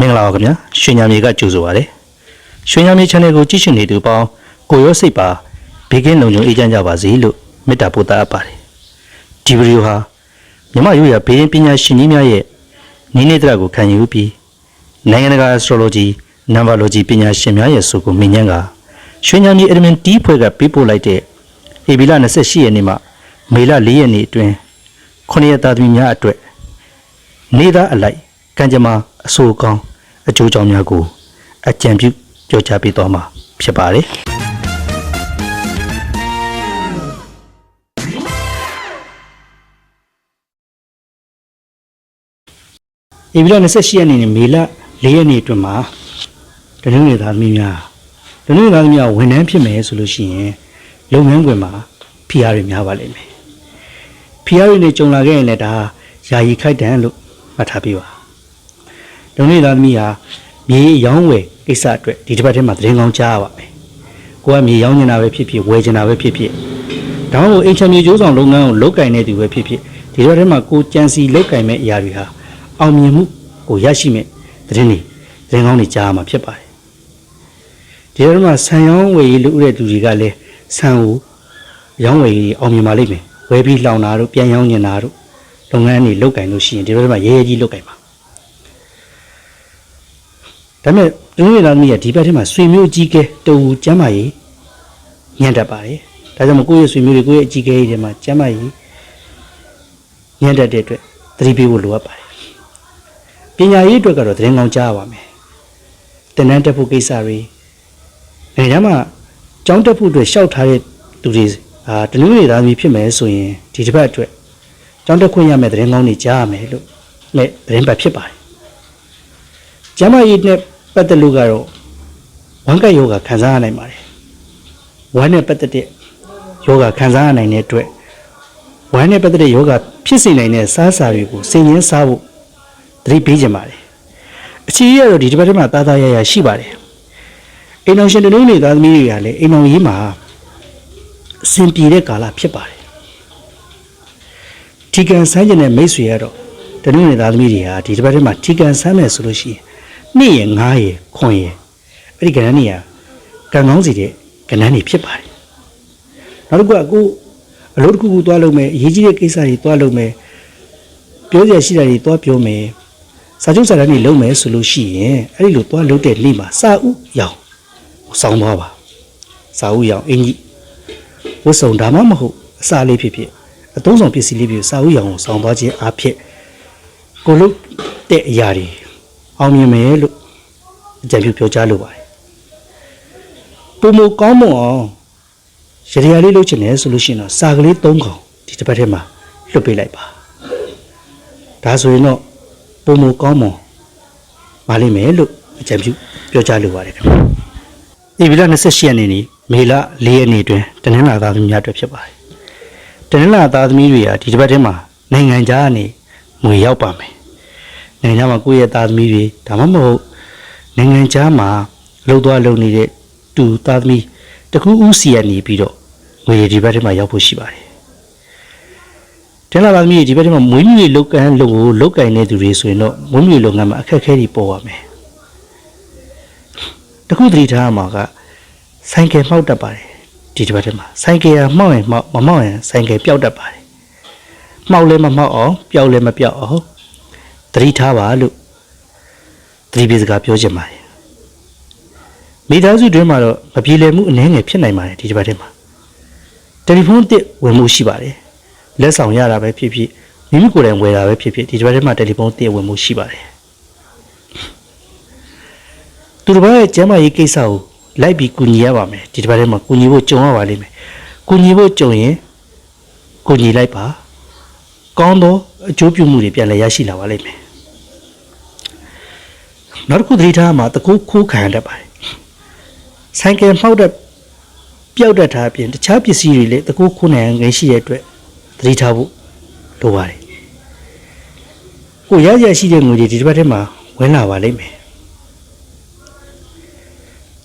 မင်္ဂလာပါခင်ဗျာရွှေညာမြေကကြိုဆိုပါရစေရွှေညာမြေ channel ကိုကြည့်ရှင်နေသူပေါင်းကိုရောစိတ်ပါဘေးကင်းလုံခြုံအေးချမ်းကြပါစေလို့မေတ္တာပို့သအပ်ပါတယ်ဒီဗီဒီယိုဟာမြမရိုးရဘေးရင်ပညာရှင်ကြီးများရဲ့နိနေတရကိုခံယူပြီးနိုင်ငံတကာ astrology numerology ပညာရှင်များရဲ့ဆိုကိုမြင်ညံကရွှေညာမြေ admin T ဖွဲ့ကပေးပို့လိုက်တဲ့ဧပြီလ28ရက်နေ့မှမေလ4ရက်နေ့အတွင်း9ရက်သားသမီးများအတွက်နေသားအလိုက်ကံကြမ္မာအဆိုးကောင်း အကျိုးကြောင့်များကိုအကြံပြုပြောကြားပေးသွားမှာဖြစ်ပါတယ်။ဒီဗီဒီယို28ရက်နေ့နဲ့မေလ4ရက်နေ့အတွင်းမှာတနင်္ဂနွေသားသမီးများတနင်္ဂနွေသားသမီးများဝန်ထမ်းဖြစ်မယ်ဆိုလို့ရှိရင်လုပ်ငန်းခွင်မှာဖိအားတွေများပါလိမ့်မယ်။ဖိအားတွေနဲ့ကြုံလာခဲ့ရင်လည်းဒါယာယီခိုက်တန်လို့မှတ်ထားပေးပါ။ လုံနေသားသမီးဟာမြေရောင်းဝယ်ကိစ္စအတွက်ဒီတစ်ပတ်ထဲမှာသတင်းကောင်းကြားရပါမယ်။ကိုကမြေရောင်းနေတာပဲဖြစ်ဖြစ်ဝယ်နေတာပဲဖြစ်ဖြစ်ဒါမှမဟုတ်အိမ်ချမ်းမြေကျိုးဆောင်လုပ်ငန်းကိုလုပ်ကင်နေသူပဲဖြစ်ဖြစ်ဒီတစ်ပတ်ထဲမှာကိုကြံစီလုပ်ကင်မဲ့အရာတွေဟာအောင်မြင်မှုကိုရရှိမဲ့သတင်းတွေသတင်းကောင်းတွေကြားရမှာဖြစ်ပါတယ်။ဒီတော့မှဆန်ရောင်းဝယ်ရေးလုပ်တဲ့သူတွေကလည်းဆန်ကိုရောင်းဝယ်ရေးအောင်မြင်ပါလိမ့်မယ်။ဝယ်ပြီးလောင်တာတို့ပြန်ရောင်းနေတာတို့လုပ်ငန်းတွေလုပ်ကင်လို့ရှိရင်ဒီဘက်မှာရဲရဲကြီးလုပ်ကင်ပါ ဒါပေမဲ့ဒီလိုလာသမီးကဒီဘက်ထဲမှာဆွေမျိုးအကြီးကဲတူကျမ်းမာရေးညံ့တတ်ပါတယ်ဒါကြောင့်မကိုယ့်ရဲ့ဆွေမျိုးတွေကိုယ့်ရဲ့အကြီးကဲတွေမှာကျမ်းမာရေးညံ့တတ်တဲ့အတွက်သတိပေးဖို့လိုအပ်ပါတယ်ပညာရေးအတွက်ကတော့သတင်းကောင်းကြားရပါမယ်တင်နန်းတက်ဖို့ကိစ္စတွေအဲဒါမှကျောင်းတက်ဖို့အတွက်ရှောက်ထားတဲ့သူတွေအာတနည်းနည်းသားသမီးဖြစ်မယ်ဆိုရင်ဒီတစ်ပတ်အတွက်ကျောင်းတက်ခွင့်ရမယ်သတင်းကောင်းတွေကြားရမယ်လို့နဲ့သတင်းပတ်ဖြစ်ပါတယ်။ ကျမ်းမာရေးနဲ့ပတ်သက်လို့ကတော့ဝမ်းကပ်ယောဂခံစားရနိုင်ပါတယ်။ဝမ်းနဲ့ပတ်သက်တဲ့ယောဂခံစားရနိုင်တဲ့အတွက်ဝမ်းနဲ့ပတ်သက်တဲ့ယောဂဖြစ်စေနိုင်တဲ့စားစာတွေကိုစင်ရင်စားဖို့သတိပေးကြပါတယ်။အချီးရတော့ဒီတစ်ပတ်ထဲမှာတာတာရရရှိပါတယ်။အိမ်အောင်ရှင်တို့နေသားသမီးတွေကလည်းအိမ်အောင်ရေးမှာအဆင်ပြေတဲ့ကာလဖြစ်ပါတယ်ထီကန်ဆန်းကျင်တဲ့မိတ်ဆွေကတော့တနင်္ဂနွေသားသမီးတွေဟာဒီတစ်ပတ်ထဲမှာထီကန်ဆန်းမယ်ဆိုလို့ရှိရင် နှစ်ရငါးရခွန်ရအဲ့ဒီကဏ္ဍနေရကံကောင်းစီတဲ့ကဏ္ဍနေဖြစ်ပါတယ်နောက်တစ်ခုကအခုအလုပ်တစ်ခုခုသွားလုပ်မယ်အရေးကြီးတဲ့ကိစ္စတွေသွားလုပ်မယ်ပြောစရာရှိတာတွေသွားပြောမယ်စာချုပ်စာတမ်းတွေလုပ်မယ်ဆိုလို့ရှိရင်အဲ့ဒီလိုသွားလုပ်တဲ့နေ့မှာစာဥရောင်စောင်းသွားပါစာဥရောင်အင်ကြီးဝတ်စုံဒါမှမဟုတ်အစာလေးဖြစ်ဖြစ်အသုံးဆောင်ပစ္စည်းလေးဖြစ်စာဥရောင်ကိုစောင်းသွားခြင်းအဖြစ်ကိုလုတ်တဲ့အရာတွေ အောင်မြင်မယ်လို့အကြံပြုပြောကြားလိုပါတယ်ပုံမကောင်းမွန်အောင်ရရလေးလုပ်ချင်တယ်ဆိုလို့ရှိရင်တော့စာကလေး၃កောင်ဒီတစ်ပတ်ထဲမှာလွတ်ပေးလိုက်ပါဒါဆိုရင်တော့ပုံမကောင်းမွန်ပါလိမ့်မယ်လို့အကြံပြုပြောကြားလိုပါတယ်ခင်ဗျဧပြီလ28ရက်နေ့နေ့မေလ4ရက်နေ့အတွင်းတနင်္လာသားသမီးများအတွက်ဖြစ်ပါတယ်တနင်္လာသားသမီးတွေဟာဒီတစ်ပတ်ထဲမှာနိုင်ငံခြားကနေငွေရောက်ပါမယ် နိုင်ငံခြားမှာကိုယ့်ရဲ့သားသမီးတွေဒါမှမဟုတ်နိုင်ငံခြားမှာလှုပ်သွားလှုပ်နေတဲ့တူသားသမီးတစ်ခုဦးစီကနေပြီးတော့ငွေတွေဒီဘက်ထဲမှာရောက်ဖို့ရှိပါတယ်တနင်္လာသားသမီးတွေဒီဘက်ထဲမှာမွေးမြူရေးလုပ်ကမ်းလုပ်ကိုလုပ်ကင်နေသူတွေဆိုရင်တော့မွေးမြူရေးလုပ်ငန်းမှာအခက်အခဲတွေပေါ်ပါမယ်တခုသတိထားရမှာကဆိုင်ကယ်မှောက်တတ်ပါတယ်ဒီတစ်ပတ်ထဲမှာဆိုင်ကယ်ကမှောက်ရင်မှောက်မမှောက်ရင်ဆိုင်ကယ်ပျောက်တတ်ပါတယ်မှောက်လည်းမမှောက်အောင်ပျောက်လည်းမပျောက်အောင် သတိထားပါလို့သတိပေးစကားပြောချင်ပါတယ်မိသားစုတွင်းမှာတော့မပြေလည်မှုအနည်းငယ်ဖြစ်နိုင်ပါတယ်ဒီတစ်ပတ်ထဲမှာတယ်လီဖုန်းတစ်ဝင်မှုရှိပါတယ်လက်ဆောင်ရတာပဲဖြစ်ဖြစ်မိမိကိုယ်တိုင်ဝယ်တာပဲဖြစ်ဖြစ်ဒီတစ်ပတ်ထဲမှာတယ်လီဖုန်းတစ်ဝင်မှုရှိပါတယ်သူတစ်ပတ်ရဲ့ကျမ်းမာရေးကိစ္စကိုလိုက်ပြီးကူညီရပါမယ်ဒီတစ်ပတ်ထဲမှာကူညီဖို့ကြုံရပါလိမ့်မယ်ကူညီဖို့ကြုံရင်ကူညီလိုက်ပါကောင်းသောအကျိုးပြုမှုတွေပြန်လည်ရရှိလာပါလိမ့်မယ် နောက်တစ်ခုသတိထားရမှာတကူခိုးခံရတတ်ပါတယ်ဆိုင်ကယ်မှောက်တဲ့ပျောက်တတ်တာအပြင်တခြားပစ္စည်းတွေလည်းတကူခိုးနိုင်ငယ်ရှိတဲ့အတွက်သတိထားဖို့လိုပါတယ်ကိုရရရှိတဲ့ငွေတွေဒီတစ်ပတ်ထဲမှာဝင်လာပါလိမ့်မယ်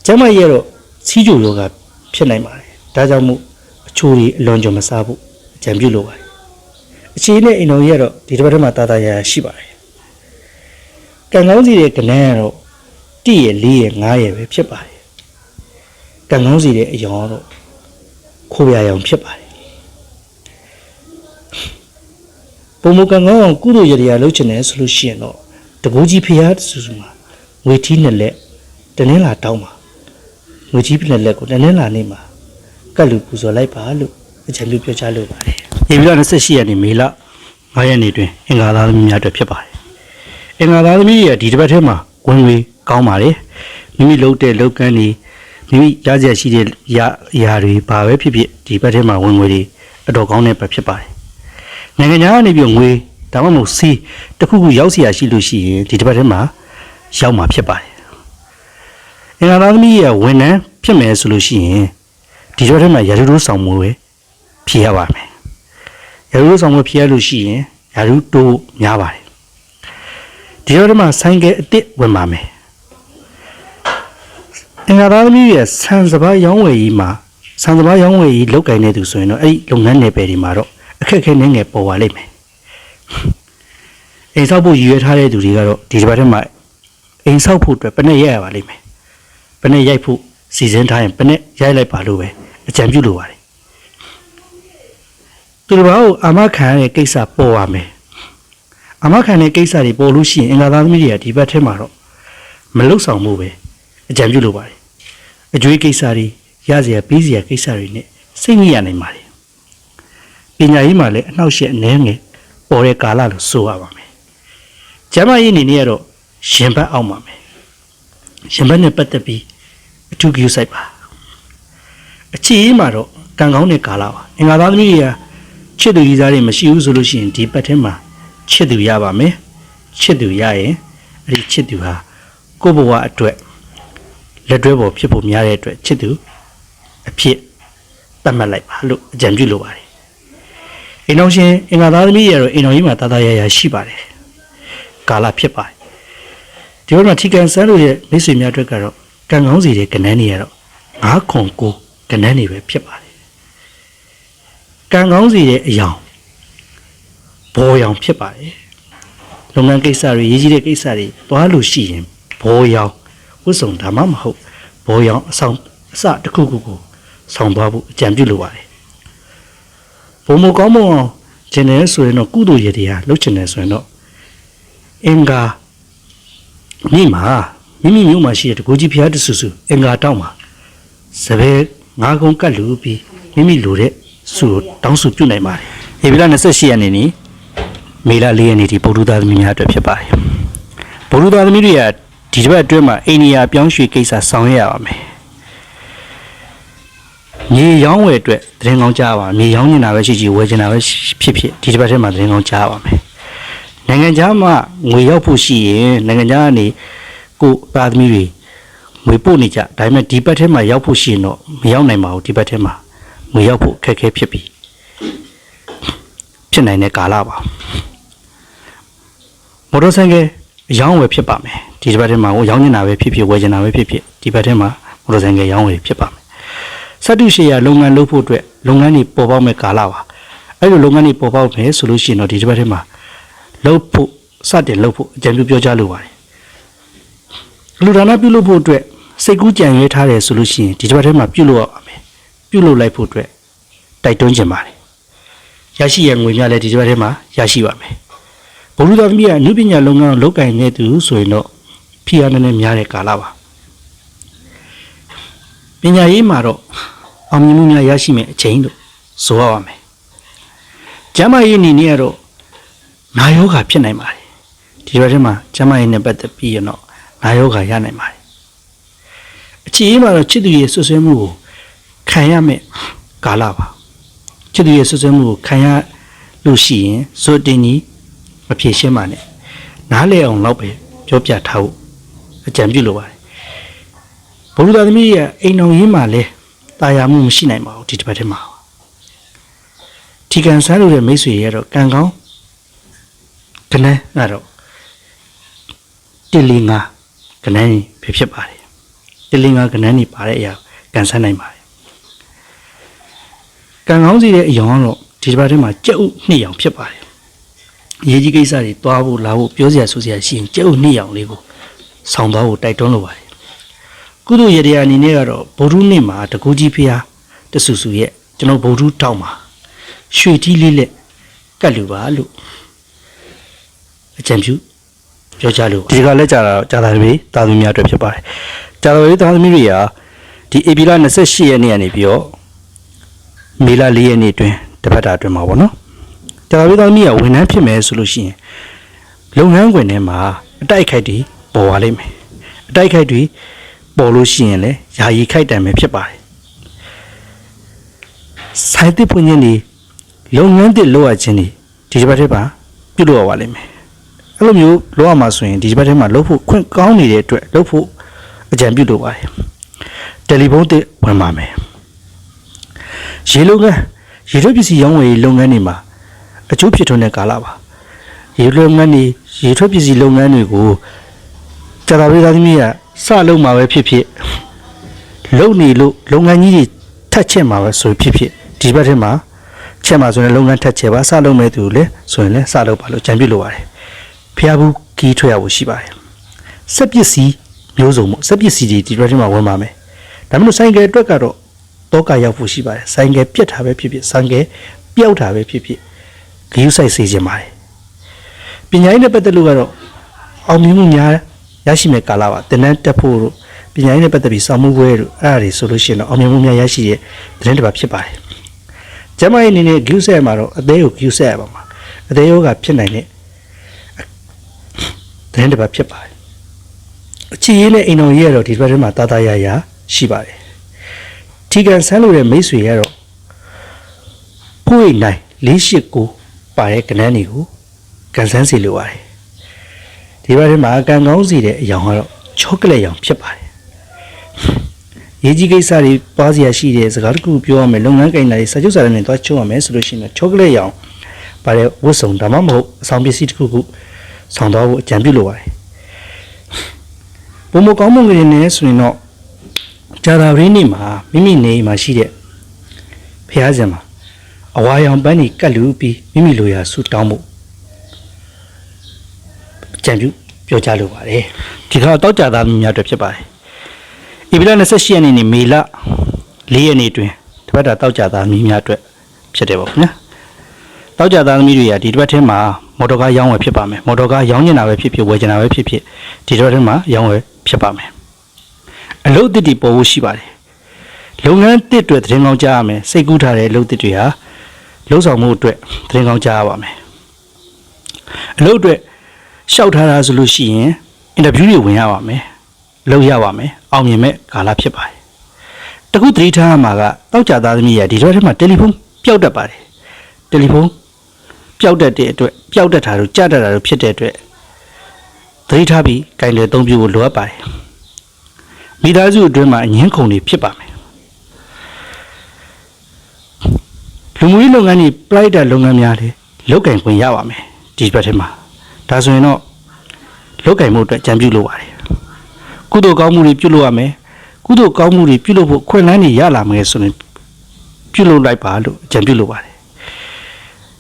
ကျမရဲ့တော့စီးကြိုယောဂဖြစ်နိုင်ပါတယ်ဒါကြောင့်မို့အချိုးတွေအလွန်ကြုံမစားဖို့အကြံပြုလိုပါတယ်အခြေနဲ့အိမ်တော်ကြီးကတော့ဒီတစ်ပတ်ထဲမှာတာတာရရရှိပါတယ် ကံကောင်းစီတဲ့ကနန်းကတော့1ရဲ့4ရဲ့5ရဲ့ပဲဖြစ်ပါတယ်ကံကောင်းစီတဲ့အယောင်ကတော့ခိုးပြရောင်ဖြစ်ပါတယ်ပုံမကံကောင်းအောင်ကုသိုလ်ရတရားလုပ်ချင်တယ်ဆိုလို့ရှိရင်တော့တကူကြီးဖျားစုစုမှာငွေထီးနဲ့လက်တနင်္လာတောင်းပါငွေကြီးနဲ့လက်ကိုတနင်္လာနေ့မှာကတ်လူပူဇော်လိုက်ပါလို့အကြံပြုပြောကြားလိုပါတယ်။ဒီပြီးတော့28ရက်နေ့မေလ9ရက်နေ့တွင်အင်္ဂါသားသမီးများအတွက်ဖြစ်ပါတယ်။ အင်္ဂါသားသမီးရဲ့ဒီတစ်ပတ်ထဲမှာဝင်ငွေကောင်းပါတယ်။မိမိလုပ်တဲ့လုပ်ကမ်းတွေမိမိရကြရှိတဲ့ရရာတွေဘာပဲဖြစ်ဖြစ်ဒီဘက်ထဲမှာဝင်ငွေတွေအတော်ကောင်းတဲ့ဘက်ဖြစ်ပါတယ်။နိုင်ငံခြားကနေပြီးငွေဒါမှမဟုတ်စီးတစ်ခုခုရောက်စီရရှိလို့ရှိရင်ဒီတစ်ပတ်ထဲမှာရောက်မှာဖြစ်ပါတယ်။အင်္ဂါသားသမီးရဲ့ဝန်ထမ်းဖြစ်မယ်ဆိုလို့ရှိရင်ဒီဘက်ထဲမှာရာထူးတိုးဆောင်မှုပဲဖြေရပါမယ်။ရာထူးတိုးဆောင်မှုဖြေရလို့ရှိရင်ရာထူးတိုးများပါတယ်။ ဒီဘက်ထဲမှာဆိုင်ကယ်အစ်စ်ဝင်ပါမယ်။အင်္ဂါသားသမီးရဲ့ဆန်စပါးရောင်းဝယ်ရေးမှာဆန်စပါးရောင်းဝယ်ရေးလုပ်ကိုင်နေသူဆိုရင်တော့အဲ့ဒီလုပ်ငန်းနယ်ပယ်တွေမှာတော့အခက်အခဲနည်းငယ်ပေါ်ပါလိမ့်မယ်။အိမ်ဆောက်ဖို့ရည်ရွယ်ထားတဲ့သူတွေကတော့ဒီတစ်ပတ်ထဲမှာအိမ်ဆောက်ဖို့အတွက်ပနဲ့ရိုက်ရပါလိမ့်မယ်။ပနဲ့ရိုက်ဖို့စီစဉ်ထားရင်ပနဲ့ရိုက်လိုက်ပါလို့ပဲအကြံပြုလိုပါတယ်။သူတို့ဘာကိုအာမခံရတဲ့ကိစ္စပေါ်ပါမယ်။ အာမခံတဲ့ကိစ္စတွေပေါ်လို့ရှိရင်အင်္ဂါသားသမီးတွေကဒီဘက်ထဲမှာတော့မလုဆောင်မှုပဲအကြံပြုလိုပါတယ်။အကျွေးကိစ္စတွေရစရာပေးစရာကိစ္စတွေနဲ့စိတ်ညစ်ရနိုင်ပါတယ်။ပညာရေးမှာလည်းအနှောက်အယှက်အနည်းငယ်ပေါ်တဲ့ကာလလို့ဆိုရပါမယ်။ကျမ်းမာရေးအနေနဲ့ကတော့ရှင်ဘတ်အောင်ပါမယ်။ရှင်ဘတ်နဲ့ပတ်သက်ပြီးအထူးကြိုးစိုက်ပါ။အခြေအေးမှာတော့ကံကောင်းတဲ့ကာလပါ။အင်္ဂါသားသမီးတွေကချစ်သူကြီးစားတွေမရှိဘူးဆိုလို့ရှိရင်ဒီပတ်ထဲမှာ ချစ်သူရပါမယ်။ချစ်သူရရင်အဲ့ဒီချစ်သူဟာကိုယ့်ဘဝအတွက်လက်တွဲပေါ်ဖြစ်ဖို့များတဲ့အတွက်ချစ်သူအဖြစ်သတ်မှတ်လိုက်ပါလို့အကြံပြုလိုပါတယ်။အိမ်တော်ရှင်အင်္ဂါသားသမီးတွေကတော့အိမ်တော်ကြီးမှာတာတာရရရှိပါတယ်။ကာလဖြစ်ပါတယ်။ဒီဘက်မှာထီကန်ဆန်းတို့ရဲ့မိတ်ဆွေများအတွက်ကတော့ကံကောင်းစီတဲ့ကဏ္ဍတွေကတော့ငါးခွန်ကိုကဏ္ဍတွေပဲဖြစ်ပါတယ်။ကံကောင်းစီတဲ့အယောင် ဘောရောင်ဖြစ်ပါတယ်။လုပ်ငန်းကိစ္စတွေရေးကြီးတဲ့ကိစ္စတွေသွားလို့ရှိရင်ဘောရောင်ဝတ်စုံဒါမှမဟုတ်ဘောရောင်အဆောင်အစတစ်ခုခုကိုဆောင်သွားဖို့အကြံပြုလိုပါတယ်ဘုံမကောင်းမွန်အောင်ကျင်တယ်ဆိုရင်တော့ကုသိုလ်ရည်တရားလုပ်ချင်တယ်ဆိုရင်တော့အင်္ဂါမိမှာမိမိမျိုးမှာရှိတဲ့တကူကြီးဖျားတဆူဆူအင်္ဂါတောင်းမှာစပယ်ငါးကုန်းကတ်လူပြီးမိမိလိုတဲ့စုကိုတောင်းစုပြုနိုင်ပါတယ်ဧပြီလ28ရက်နေ့နေ့ မေလ4ရက်နေ့ဒီပုဒ္ဓသားသမီးများအတွက်ဖြစ်ပါတယ်ဗုဒ္ဓသားသမီးတွေကဒီတစ်ပတ်အတွင်းမှာအိန္ဒိယပြောင်းရွှေ့ကိစ္စဆောင်ရွက်ရပါမယ်မြေရောင်းဝယ်အတွက်သတင်းကောင်းကြားပါမြေရောင်းနေတာပဲရှိရှိဝယ်နေတာပဲဖြစ်ဖြစ်ဒီတစ်ပတ်ထဲမှာသတင်းကောင်းကြားပါမယ်နိုင်ငံခြားမှာငွေရောက်ဖို့ရှိရင်နိုင်ငံခြားကနေကိုယ်သားသမီးတွေငွေပို့နေကြဒါပေမဲ့ဒီဘက်ထဲမှာရောက်ဖို့ရှိရင်တော့မရောက်နိုင်ပါဘူးဒီဘက်ထဲမှာငွေရောက်ဖို့အခက်အခဲဖြစ်ပြီးဖြစ်နိုင်တဲ့ကာလပါ မော်တော်ဆိုင်ကယ်အရောင်းဝယ်ဖြစ်ပါမယ်ဒီတစ်ပတ်ထဲမှာဟိုရောင်းနေတာပဲဖြစ်ဖြစ်ဝယ်နေတာပဲဖြစ်ဖြစ်ဒီဘက်ထဲမှာမော်တော်ဆိုင်ကယ်ရောင်းဝယ်ဖြစ်ပါမယ်စတုရှေရလုပ်ငန်းလုပ်ဖို့အတွက်လုပ်ငန်းတွေပေါ်ပေါက်မဲ့ကာလပါအဲ့လိုလုပ်ငန်းတွေပေါ်ပေါက်မယ်ဆိုလို့ရှိရင်တော့ဒီတစ်ပတ်ထဲမှာလုပ်ဖို့စတင်လုပ်ဖို့အကြံပြုပြောကြားလိုပါတယ်လူဒါနပြုလုပ်ဖို့အတွက်စိတ်ကူးကြံရွေးထားတယ်ဆိုလို့ရှိရင်ဒီတစ်ပတ်ထဲမှာပြုလုပ်ရပါမယ်ပြုလုပ်လိုက်ဖို့အတွက်တိုက်တွန်းခြင်းပါတယ်ရရှိရငွေများလည်းဒီတစ်ပတ်ထဲမှာရရှိပါမယ် ဘုရုတော်သမီးကအနုပညာလုပ်ငန်းကိုလုပ်ကင်နေသူဆိုရင်တော့ဖိအားနည်းနည်းများတဲ့ကာလပါပညာရေးမှာတော့အောင်မြင်မှုများရရှိမယ့်အချိန်လို့ဆိုရပါမယ်ကျမ်းမာရေးအနေနဲ့ကတော့နာယောဂါဖြစ်နိုင်ပါတယ်ဒီဘက်ထဲမှာကျမ်းမာရေးနဲ့ပတ်သက်ပြီးရင်တော့နာယောဂါရနိုင်ပါတယ်အခြေအမှာတော့ချစ်သူရဲ့ဆွဆွဲမှုကိုခံရမယ့်ကာလပါချစ်သူရဲ့ဆွဆွဲမှုကိုခံရလို့ရှိရင်ဇွတ်တင်ကြီး မဖြေရှင်းပါနဲ့နားလေအောင်တော့ပဲပြောပြထားဖို့အကြံပြုလိုပါတယ်ဘုရားသမီးရဲ့အိမ်တော်ရင်းမှာလဲတာယာမှုမရှိနိုင်ပါဘူးဒီတစ်ပတ်ထဲမှာထီကန်ဆန်းလို့တဲ့မိတ်ဆွေရဲ့တော့ကံကောင်းကနန်းကတော့တလီငါကနန်းဖြစ်ဖြစ်ပါတယ်တလီငါကနန်းနေပါတဲ့အရာကန်ဆန်းနိုင်ပါတယ်ကံကောင်းစီတဲ့အယောင်ကတော့ဒီတစ်ပတ်ထဲမှာကြက်ဥနှစ်ယောင်ဖြစ်ပါတယ် ရေးကြီးကိစ္စတွေတွားဖို့လာဖို့ပြောစရာဆိုစရာရှိရင်ကျုပ်နှစ်ယောက်လေးကိုဆောင်သွားဖို့တိုက်တွန်းလိုပါတယ်ကုသိုလ်ရတရားအနေနဲ့ကတော့ဗုဒ္ဓနေ့မှာတကူကြီးဖျားတဆူဆူရဲ့ကျွန်တော်ဗုဒ္ဓတောက်မှာရွှေထီးလေးလက်ကတ်လူပါလို့အကြံပြုပြောကြလို့ဒီကလည်းကြာတာကြာတာတွေတာသမီများအတွက်ဖြစ်ပါတယ်ကြာတာတွေတာသမီတွေကဒီဧပြီလ28ရက်နေ့ကနေပြီးတော့မေလ4ရက်နေ့အတွင်းတစ်ပတ်တာအတွင်းမှာပေါ့နော် ကြာတာတွေတာသမီးကဝန်ထမ်းဖြစ်မယ်ဆိုလို့ရှိရင်လုပ်ငန်းခွင်ထဲမှာအတိုက်အခိုက်တွေပေါ်သွားလိမ့်မယ်အတိုက်အခိုက်တွေပေါ်လို့ရှိရင်လည်းယာယီခိုက်တံပဲဖြစ်ပါတယ်ဆိုင်တစ်ပွင့်ချင်းတွေလုပ်ငန်းတစ်လုပ်ရခြင်းတွေဒီတစ်ပတ်ထဲမှာပြုလုပ်ရပါလိမ့်မယ်အဲ့လိုမျိုးလောက်ရမှာဆိုရင်ဒီဘက်ထဲမှာလှုပ်ဖို့ခွင့်ကောင်းနေတဲ့အတွက်လှုပ်ဖို့အကြံပြုလိုပါတယ်တယ်လီဖုန်းတစ်ဝင်ပါမယ်ရေလုပ်ငန်းရေထုတ်ပစ္စည်းရောင်းဝယ်ရေးလုပ်ငန်းတွေမှာ အကျိုးဖြစ်ထွန်းတဲ့ကာလပါရေလုပ်ငန်းတွေရေထုတ်ပစ္စည်းလုပ်ငန်းတွေကိုကြာတာပြည်သားသမီးကစလုပ်မှာပဲဖြစ်ဖြစ်လုပ်နေလို့လုပ်ငန်းကြီးတွေထပ်ချက်မှာပဲဆိုဖြစ်ဖြစ်ဒီဘက်ထဲမှာချက်မှာဆိုရင်လုပ်ငန်းထပ်ချက်ပါစလုပ်မဲ့သူလည်းဆိုရင်လည်းစလုပ်ပါလို့ကြံပြုလိုပါတယ်ဖျားဘူးကီးထွက်ရဖို့ရှိပါတယ်။စက်ပစ္စည်းမျိုးစုံပေါ့စက်ပစ္စည်းတွေဒီဘက်ထဲမှာဝင်ပါမယ်။ဒါမှမဟုတ်ဆိုင်ကယ်အတွက်ကတော့တောကရောက်ဖို့ရှိပါတယ်။ဆိုင်ကယ်ပြက်တာပဲဖြစ်ဖြစ်ဆိုင်ကယ်ပျောက်တာပဲဖြစ်ဖြစ် ဂရုစိုက်စေခြင်းပါတယ်။ပညာရေးနဲ့ပတ်သက်လို့ကတော့အောင်မြင်မှုများရရှိမဲ့ကာလပါတင်တန်းတက်ဖို့တို့ပညာရေးနဲ့ပတ်သက်ပြီးစောင့်မှုပွဲတို့အဲ့ဒါတွေဆိုလို့ရှိရင်တော့အောင်မြင်မှုများရရှိတဲ့သတင်းတစ်ပါဖြစ်ပါတယ်။ကျမရဲ့အနေနဲ့ဂရုစိုက်မှာတော့အသေးကိုဂရုစိုက်ရပါမှာ။အသေးရောကဖြစ်နိုင်တဲ့သတင်းတစ်ပတ်ဖြစ်ပါတယ်အချီရေးနဲ့အိမ်တော်ရေးကတော့ဒီဘက်ထဲမှာတာတာရရရှိပါတယ်ထီကန်ဆန်းလို့တဲ့မိတ်ဆွေကတော့ကိုယ်နိုင်489 ပါတဲ့ကဏ္ဍတွေကိုကန်ဆန်းစီလိုပါတယ်ဒီဘက်ထဲမှာကန်ကောင်းစီတဲ့အယောင်ကတော့ချောကလက်ရောင်ဖြစ်ပါတယ်ရေးကြီးကိစ္စတွေပွားစရာရှိတဲ့စကားတစ်ခုပြောရမယ်လုပ်ငန်းကိန်းတာတွေစာချုပ်စာတမ်းတွေသွားချုပ်ရမယ်ဆိုလို့ရှိရင်ချောကလက်ရောင်ပါတဲ့ဝတ်စုံဒါမှမဟုတ်အဆောင်ပစ္စည်းတစ်ခုခုဆောင်တော့ဖို့အကြံပြုလိုပါတယ်ပုံမကောင်းမွန်ကလေးနဲ့ဆိုရင်တော့ဂျာတာရင်းနေမှာမိမိနေမှာရှိတဲ့ဖះစင်မှာ အဝါရောင်ပန်းကြီးကတ်လူပြီးမိမိလိုရာဆူတောင်းဖို့အကြံပြုပြောကြလိုပါတယ်ဒီခါတော့ကြာသားများအတွက်ဖြစ်ပါတယ်ဧပြီလ28ရက်နေ့နေမေလ4ရက်နေ့တွင်တပတ်တာတောက်ကြသားများအတွက်ဖြစ်တယ်ပေါ့ခင်ဗျာတောက်ကြသားသမီးတွေကဒီတစ်ပတ်ထဲမှာမော်တော်ကားရောင်းဝယ်ဖြစ်ပါမယ်မော်တော်ကားရောင်းနေတာပဲဖြစ်ဖြစ်ဝယ်နေတာပဲဖြစ်ဖြစ်ဒီတစ်ပတ်ထဲမှာရောင်းဝယ်ဖြစ်ပါမယ်အလုပ်တစ်တီပေါ်ဖို့ရှိပါတယ်လုပ်ငန်းတစ်အတွက်သတင်းကောင်းကြားရမယ်စိတ်ကူးထားတဲ့အလုပ်တစ်တွေဟာ လုံဆောင်မှုအတွက်သတင်းကောင်းကြားရပါမယ်အလုပ်အတွက်ရှောက်ထားတာဆိုလို့ရှိရင်အင်တာဗျူးတွေဝင်ရပါမယ်လုပ်ရပါမယ်အောင်မြင်မဲ့ကာလဖြစ်ပါတယ်တခုသတိထားရမှာကတောက်ကြသားသမီးရဒီတော့ထဲမှာတယ်လီဖုန်းပျောက်တတ်ပါတယ်တယ်လီဖုန်းပျောက်တတ်တဲ့အတွက်ပျောက်တတ်တာတို့ကြတတ်တာတို့ဖြစ်တဲ့အတွက်သတိထားပြီးကြိုင်လေအသုံးပြုဖို့လိုအပ်ပါတယ်မိသားစုအတွင်းမှာအငင်းခုန်တွေဖြစ်ပါမယ် လူမှုရေးလုပ်ငန်းတွေပလိုက်တာလုပ်ငန်းများလေလုတ်ကင်ခွင့်ရပါမယ်ဒီဘက်ထဲမှာဒါဆိုရင်တော့လုတ်ကင်မှုအတွက်ကြံပြုလို့ပါတယ်ကုသိုလ်ကောင်းမှုတွေပြုလုပ်ရမယ်ကုသိုလ်ကောင်းမှုတွေပြုလုပ်ဖို့ခွင့်လန်းတွေရလာမယ်ဆိုရင်ပြုလုပ်လိုက်ပါလို့ကြံပြုလို့ပါတယ်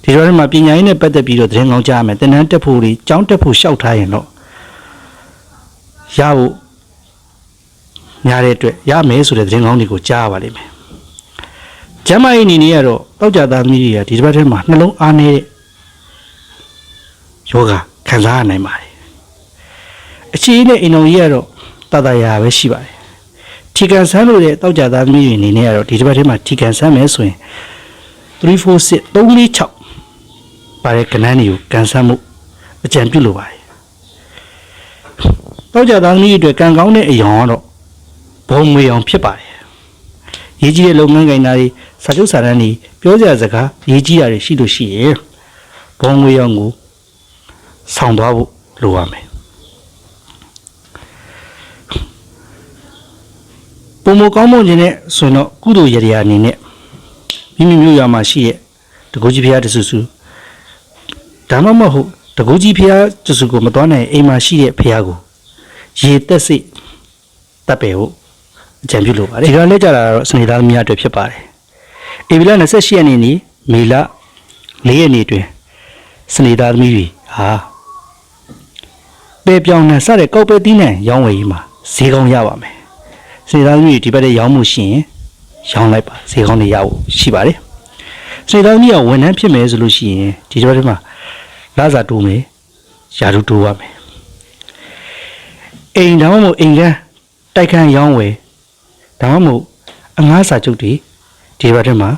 ဒီတော့မှာပညာရေးနဲ့ပတ်သက်ပြီးတော့သတင်းကောင်းကြားရမယ်တင်တန်းတက်ဖို့တွေကြောင်းတက်ဖို့ရှောက်ထားရင်တော့ရဖို့များတဲ့အတွက်ရမယ်ဆိုတဲ့သတင်းကောင်းတွေကိုကြားရပါလိမ့်မယ် ကျမ်းမာရေးအနေနဲ့ကတော့တောက်ကြသားသမီးတွေကဒီတစ်ပတ်ထဲမှာနှလုံးအားနေတဲ့ယောဂခံစားရနိုင်ပါတယ်အခြေအနေနဲ့အိမ်တော်ကြီးကတော့တတရာပဲရှိပါတယ်ထီကန်ဆန်းလို့တဲ့တောက်ကြသားသမီးတွေအနေနဲ့ကတော့ဒီတစ်ပတ်ထဲမှာထီကန်ဆန်းမယ်ဆိုရင်3 4 6 3 4 6ပါတဲ့ကဏ္ဍတွေကိုကန်ဆန်းမှုအကြံပြုလိုပါတယ်။တောက်ကြသားသမီးအတွက်ကံကောင်းတဲ့အယောင်ကတော့ဘုံငွေအောင်ဖြစ်ပါတယ်။ ရေးကြီးတဲ့လုပ်ငန်းကိန်းသားတွေစာချုပ်စာတမ်းတွေပြောစရာစကားရေးကြီးတာတွေရှိလို့ရှိရင်ဘုံငွေအောင်ကိုဆောင်သွားဖို့လိုရမယ်။ပုံမကောင်းမွန်ခြင်းနဲ့ဆိုရင်တော့ကုသိုလ်ရတရားအနေနဲ့မိမိမျိုးရမှာရှိရဲ့တကူကြီးဖရားတဆူဆူဒါမှမဟုတ်တကူကြီးဖះကျစုကိုမတော်နိုင်အိမ်မှာရှိတဲ့ဖះကိုရေတက်စိတ်တပ်ပေဖို့ အကြံပြုလိုပါတယ်ဒီကလက်ကြတာတော့စနေသားသမီးအတွက်ဖြစ်ပါတယ်ဧပြီလ28ရက်နေ့နေ့မေလ4ရက်နေ့တွင်စနေသားသမီးတွေဟာပေပြောင်းနဲ့စတဲ့ကောက်ပဲတီးနဲ့ရောင်းဝယ်ကြီးမှာဈေးကောင်းရပါမယ်စနေသားသမီးတွေဒီဘက်တည်းရောင်းမှုရှိရင်ရောင်းလိုက်ပါဈေးကောင်းတွေရဖို့ရှိပါတယ်စနေသားသမီးကဝန်ထမ်းဖြစ်မယ်ဆိုလို့ရှိရင်ဒီဘက်တည်းမှာလာစာတိုးမယ်ယာရုတိုးရမယ်အိမ်တောင်မို့အိမ်ကန်းတိုက်ခန်းရောင်းဝယ် ဒါမှမဟုတ်အငှားစာချုပ်တွေဒီဘက်တည်းမှာ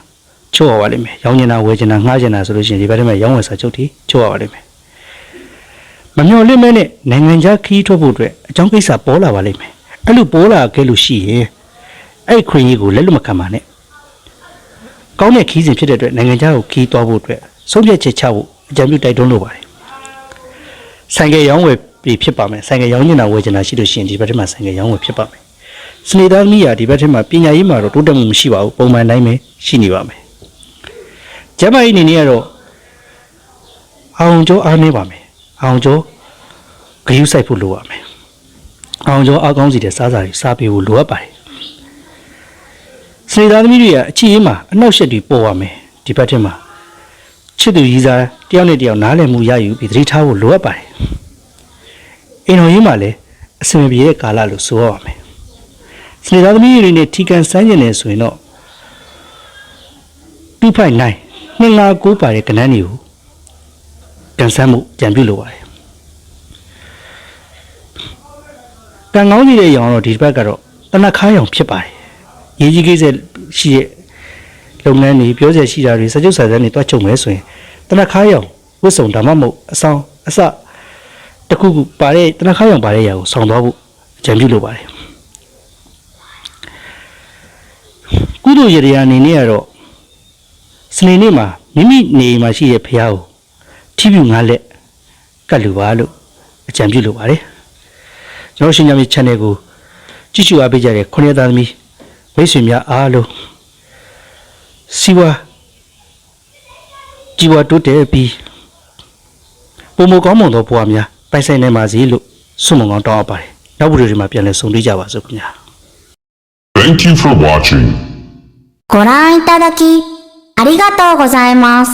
ချို့ရပါလိမ့်မယ်ရောင်းကျင်တာဝယ်ကျင်တာငှားကျင်တာဆိုလို့ရှိရင်ဒီဘက်ထဲမှာရောင်းဝယ်စာချုပ်တွေချို့ရပါလိမ့်မယ်မမျော်လင့်မဲနဲ့နိုင်ငံခြားခီးထွက်ဖို့အတွက်အကြောင်းကိစ္စပေါ်လာပါလိမ့်မယ်အဲ့လိုပေါ်လာခဲ့လို့ရှိရင်အဲ့ဒီခွင့်ရေးကိုလက်လွတ်မခံပါနဲ့ကောင်းတဲ့ခီးစဉ်ဖြစ်တဲ့အတွက်နိုင်ငံခြားကိုခီးသွားဖို့အတွက်ဆုံးဖြတ်ချက်ချဖို့အကြံပြုတိုက်တွန်းလိုပါတယ်ဆိုင်ကယ်ရောင်းဝယ်ပြီဖြစ်ပါမယ်ဆိုင်ကယ်ရောင်းကျင်တာဝယ်ကျင်တာရှိလို့ရှိရင်ဒီဘက်ထဲမှာဆိုင်ကယ်ရောင်းဝယ်ဖြစ်ပါမယ် စနေသားသမီးရာဒီဘက်ထဲမှာပညာရေးမှာတော့တိုးတက်မှုမရှိပါဘူးပုံမှန်တိုင်းပဲရှိနေပါမယ်ကျမကြီးအနေနဲ့ကတော့အောင်ကျော်အားနေပါမယ်အောင်ကျော်ဂရုစိုက်ဖို့လိုပါမယ်အောင်ကျော်အားကောင်းစီတဲ့စားစာတွေစားပေးဖို့လိုအပ်ပါတယ်စေသားသမီးတွေကအချစ်ရေးမှာအနှောက်အယှက်တွေပေါ်ပါမယ်ဒီဘက်ထဲမှာချစ်သူရည်စားတယောက်နဲ့တယောက်နားလည်မှုရယူပြီးသတိထားဖို့လိုအပ်ပါတယ်အိမ်တော်ရေးမှာလည်းအစင်မပြေတဲ့ကာလလို့ဆိုရပါမယ် စေသားသမီးတွေနဲ့ထီကန်စမ်းကျင်နေဆိုရင်တော့259နှစ်ငါကိုပါတဲ့ကဏ္ဍတွေကိုကန်ဆန်းမှုကြံပြုလိုပါတယ်။ကံကောင်းကြီးတဲ့ရောင်တော့ဒီဘက်ကတော့တနခါရောင်ဖြစ်ပါတယ်။ရေးကြီးကိစ္စရှိတဲ့လုပ်ငန်းတွေပြောစရာရှိတာတွေစကြုပ်ဆန်ဆန်တွေတွားချုပ်မယ်ဆိုရင်တနခါရောင်ဝတ်စုံဒါမှမဟုတ်အဆောင်အစတစ်ခုခုပါတဲ့တနခါရောင်ပါတဲ့ຢာကိုဆောင်းသွားဖို့ကြံပြုလိုပါတယ်။ ကုသိုလ်ရတရားအနေနဲ့ကတော့စနေနေ့မှာမိမိနေအိမ်မှာရှိတဲ့ဖះကိုထိပြူငါလက်ကတ်လူပါလို့အကြံပြုလိုပါတယ်ကျွန်တော်ရှင်ညမြေ channel ကိုကြည့်ရှုအားပေးကြတဲ့ခုနှစ်သားသမီးမိတ်ဆွေများအားလုံးစီဝါជីវတိုးတက်ပြီးပုံမကောင်းမွန်သောဘဝများပိုင်ဆိုင်နိုင်ပါစေလို့ဆုမွန်ကောင်းတောင်းအပ်ပါတယ်နောက်ဗီဒီယိုတွေမှာပြန်လည်ဆုံတွေ့ကြပါစို့ခင်ဗျာ Thank you for watching. ご覧いただき、ありがとうございます。